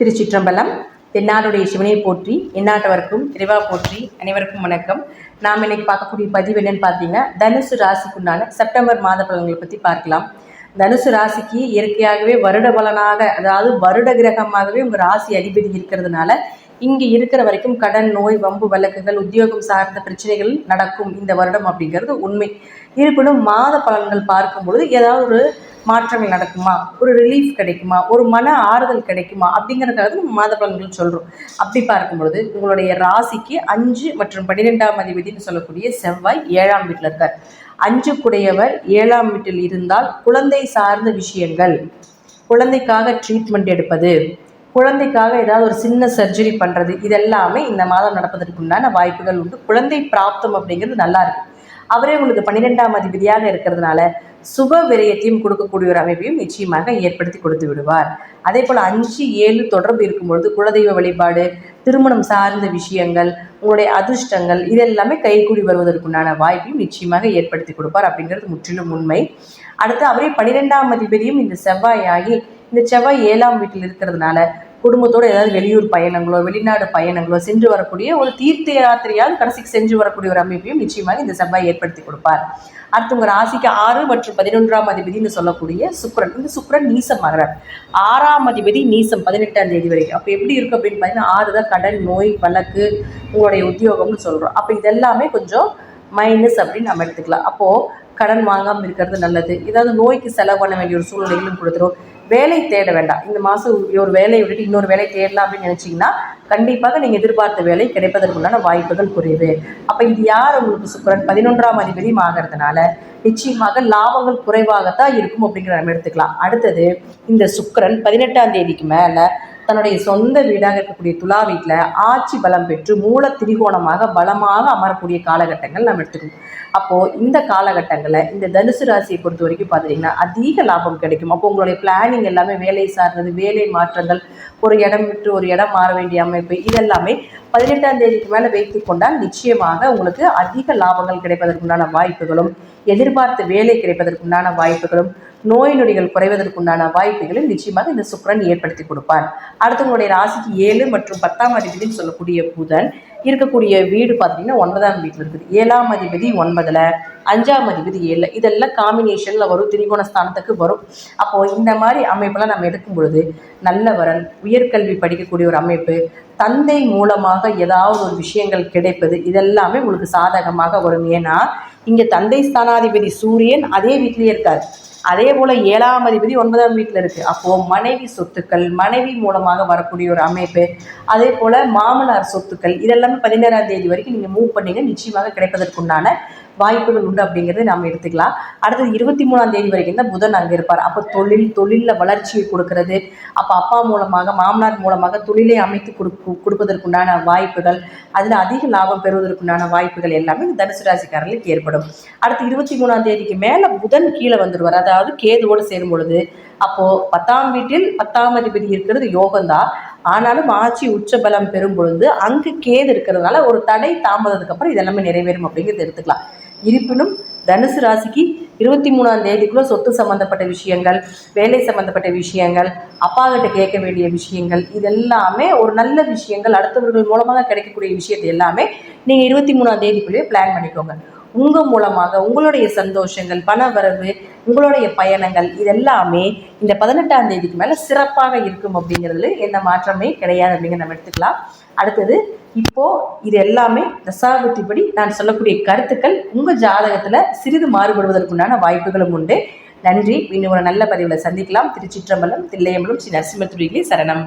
திருச்சிற்றம்பலம். தென்னாடுடைய சிவனை போற்றி எந்நாட்டவர்க்கும் இறைவா போற்றி அனைவருக்கும் வணக்கம். நாம் இன்னைக்கு பார்க்கக்கூடிய பதிவு என்னன்னு பார்த்தீங்கன்னா தனுசு ராசிக்குண்டான செப்டம்பர் மாத பலன்களை பற்றி பார்க்கலாம். தனுசு ராசிக்கு இயற்கையாகவே வருட பலனாக அதாவது வருட கிரகமாகவே உங்கள் ராசி அதிபதி இருக்கிறதுனால இங்கே இருக்கிற வரைக்கும் கடன் நோய் வம்பு வழக்குகள் உத்தியோகம் சார்ந்த பிரச்சனைகள் நடக்கும் இந்த வருடம் அப்படிங்கிறது உண்மை. இருப்பினும் மாத பலன்கள் பார்க்கும் பொழுது ஏதாவது ஒரு மாற்றங்கள் நடக்குமா? ஒரு ரிலீஃப் கிடைக்குமா? ஒரு மன ஆறுதல் கிடைக்குமா? அப்படிங்கிறதுக்காக நம்ம மாத பலன்கள் சொல்கிறோம் அப்படி பார்க்கும் பொழுது உங்களுடைய ராசிக்கு அஞ்சு மற்றும் பன்னிரெண்டாம் அதிபதினு சொல்லக்கூடிய செவ்வாய் ஏழாம் வீட்டில் இருக்கார். அஞ்சு குடையவர் ஏழாம் வீட்டில் இருந்தால் குழந்தை சார்ந்த விஷயங்கள் குழந்தைக்காக ட்ரீட்மெண்ட் எடுப்பது குழந்தைக்காக ஏதாவது ஒரு சின்ன சர்ஜரி பண்ணுறது இதெல்லாமே இந்த மாதம் நடப்பதற்கு உண்டான வாய்ப்புகள் உண்டு. குழந்தை பிராப்தம் அப்படிங்கிறது நல்லா இருக்கு. அவரே உங்களுக்கு பன்னிரெண்டாம் அதிபதியாக இருக்கிறதுனால சுப விரயத்தையும் கொடுக்கக்கூடிய ஒரு அமைப்பையும் நிச்சயமாக ஏற்படுத்தி கொடுத்து விடுவார். அதே போல் அஞ்சு ஏழு தொடர்பு இருக்கும்பொழுது குலதெய்வ வழிபாடு திருமணம் சார்ந்த விஷயங்கள் உங்களுடைய அதிர்ஷ்டங்கள் இதெல்லாமே கைகூடி வருவதற்குண்டான வாய்ப்பையும் நிச்சயமாக ஏற்படுத்தி கொடுப்பார் அப்படிங்கிறது முற்றிலும் உண்மை. அடுத்து அவரே பன்னிரெண்டாம் அதிபதியும் இந்த செவ்வாய் ஆகி இந்த செவ்வாய் ஏழாம் வீட்டில் இருக்கிறதுனால குடும்பத்தோடு ஏதாவது வெளியூர் பயணங்களோ வெளிநாடு பயணங்களோ சென்று வரக்கூடிய ஒரு தீர்த்த யாத்திரையால் கடைசிக்கு சென்று வரக்கூடிய ஒரு அமைப்பையும் நிச்சயமாக இந்த செவ்வாய் ஏற்படுத்தி கொடுப்பார். அடுத்து உங்கள் ராசிக்கு ஆறு மற்றும் பதினொன்றாம் அதிபதினு சொல்லக்கூடிய சுக்ரன் இந்த சுக்ரன் நீசமாகிறார் ஆறாம் அதிபதி நீசம் பதினெட்டாம் தேதி வரைக்கும். அப்போ எப்படி இருக்கும் அப்படின்னு பார்த்தீங்கன்னா ஆறு தான் கடன் நோய் வழக்கு உங்களுடைய உத்தியோகம்னு சொல்கிறோம் அப்போ இதெல்லாமே கொஞ்சம் மைனஸ் அப்படின்னு நம்ம எடுத்துக்கலாம். அப்போது கடன் வாங்காமல் இருக்கிறது நல்லது. ஏதாவது நோய்க்கு செலவு பண்ண வேண்டிய ஒரு சூழ்நிலைகளும் கொடுத்துரும். வேலை தேட வேண்டாம். இந்த மாதம் ஒரு வேலையை விட்டுட்டு இன்னொரு வேலை தேடலாம் அப்படின்னு நினச்சிங்கன்னா கண்டிப்பாக நீங்கள் எதிர்பார்த்த வேலை கிடைப்பதற்குண்டான வாய்ப்புகள் குறைவு. அப்போ இது யார் உங்களுக்கு சுக்கரன்? பதினொன்றாம் அதிபதியும் ஆகிறதுனால நிச்சயமாக லாபங்கள் குறைவாகத்தான் இருக்கும் அப்படிங்கிற நம்ம எடுத்துக்கலாம். அடுத்தது இந்த சுக்கரன் பதினெட்டாம் தேதிக்கு மேலே தன்னுடைய சொந்த வீடாக இருக்கக்கூடிய துலா வீட்டில் ஆட்சி பலம் பெற்று மூல திரிகோணமாக பலமாக அமரக்கூடிய காலகட்டங்கள் நம்ம எடுத்துக்கணும். அப்போது இந்த காலகட்டங்களில் இந்த தனுசு ராசியை பொறுத்த வரைக்கும் பார்த்துட்டிங்கன்னா அதிக லாபம் கிடைக்கும். அப்போ உங்களுடைய பிளானிங் எல்லாமே வேலை சார்ந்தது வேலை மாற்றங்கள் ஒரு இடம் விட்டு ஒரு இடம் மாற வேண்டிய அமைப்பு இதெல்லாமே பதினெட்டாம் தேதிக்கு மேலே வைத்து கொண்டால் நிச்சயமாக உங்களுக்கு அதிக லாபங்கள் கிடைப்பதற்குண்டான வாய்ப்புகளும் எதிர்பார்த்த வேலை கிடைப்பதற்குண்டான வாய்ப்புகளும் நோய் நொடிகள் குறைவதற்குண்டான வாய்ப்புகளை நிச்சயமாக இந்த சுக்கரன் ஏற்படுத்தி கொடுப்பார். அடுத்தவங்களுடைய ராசிக்கு ஏழு மற்றும் பத்தாம் அதிபதினு சொல்லக்கூடிய புதன் இருக்கக்கூடிய வீடு பார்த்தீங்கன்னா ஒன்பதாம் வீட்டில் இருக்குது. ஏழாம் அதிபதி ஒன்பதில் அஞ்சாம் அதிபதி ஏழில். இதெல்லாம் காம்பினேஷனில் வரும் திரிகோண ஸ்தானத்துக்கு வரும். அப்போது இந்த மாதிரி அமைப்பெல்லாம் நம்ம எடுக்கும் பொழுது நல்லவரன் உயர்கல்வி படிக்கக்கூடிய ஒரு அமைப்பு தந்தை மூலமாக ஏதாவது ஒரு விஷயங்கள் கிடைப்பது இதெல்லாமே உங்களுக்கு சாதகமாக வரும். ஏன்னா இங்கே தந்தை ஸ்தானாதிபதி சூரியன் அதே வீட்டிலேயே இருக்கார். அதே போல் ஏழாம் அதிபதி ஒன்பதாம் வீட்டில் இருக்குது அப்போது மனைவி சொத்துக்கள் மனைவி மூலமாக வரக்கூடிய ஒரு அமைப்பு அதே போல் மாமனார் சொத்துக்கள் இதெல்லாம் பதினேழாம் தேதி வரைக்கும் நீங்கள் மூவ் பண்ணீங்க. நிச்சயமாக கிடைப்பதற்குண்டான வாய்ப்புகள் உண்டு அப்படிங்கிறது நாம் எடுத்துக்கலாம். அடுத்தது இருபத்தி மூணாம் தேதி வரைக்கும் தான் புதன் அங்கே இருப்பார். அப்போ தொழில் தொழிலில் வளர்ச்சியை கொடுக்கறது. அப்போ அப்பா மூலமாக மாமனார் மூலமாக தொழிலை அமைத்து கொடுக்கு கொடுப்பதற்குண்டான வாய்ப்புகள் அதில் அதிக லாபம் பெறுவதற்குண்டான வாய்ப்புகள் எல்லாமே இந்த தனுசு ராசிக்காரர்களுக்கு ஏற்படும். அடுத்து இருபத்தி மூணாம் தேதிக்கு மேலே புதன் கீழே வந்துடுவார் அதாவது கேதுவோடு சேரும் பொழுது அப்போது பத்தாம் வீட்டில் பத்தாம் அதிபதி இருக்கிறது யோகம்தான். ஆனாலும் ஆட்சி உச்சபலம் பெறும் பொழுது அங்கு கேது இருக்கிறதுனால ஒரு தடை தாமதத்துக்கு அப்புறம் இதெல்லாமே நிறைவேறும் அப்படிங்கிறது எடுத்துக்கலாம். இருப்பினும் தனுசு ராசிக்கு இருபத்தி மூணாம் தேதிக்குள்ளே சொத்து சம்மந்தப்பட்ட விஷயங்கள் வேலை சம்மந்தப்பட்ட விஷயங்கள் அப்பா கிட்ட கேட்க வேண்டிய விஷயங்கள் இதெல்லாமே ஒரு நல்ல விஷயங்கள் அடுத்தவர்கள் மூலமாக கிடைக்கக்கூடிய விஷயத்தை எல்லாமே நீங்கள் இருபத்தி மூணாம் தேதிக்குள்ளேயே பிளான் பண்ணிக்கோங்க. உங்கள் மூலமாக உங்களுடைய சந்தோஷங்கள் பண வரவு உங்களுடைய பயணங்கள் இதெல்லாமே இந்த பதினெட்டாம் தேதிக்கு மேலே சிறப்பாக இருக்கும் அப்படிங்கிறதுல எந்த மாற்றமே கிடையாது அப்படிங்கிற நம்ம எடுத்துக்கலாம். அடுத்தது இப்போது இது எல்லாமே தசாபுத்திப்படி நான் சொல்லக்கூடிய கருத்துக்கள் உங்கள் ஜாதகத்தில் சிறிது மாறுபடுவதற்குண்டான வாய்ப்புகளும் உண்டு. நன்றி. இன்னும் ஒரு நல்ல பதிவில் சந்திக்கலாம். திருச்சிற்றம்பலம் தில்லையம்பலம் ஸ்ரீ நரசிம்மத்துறையிலே சரணம்.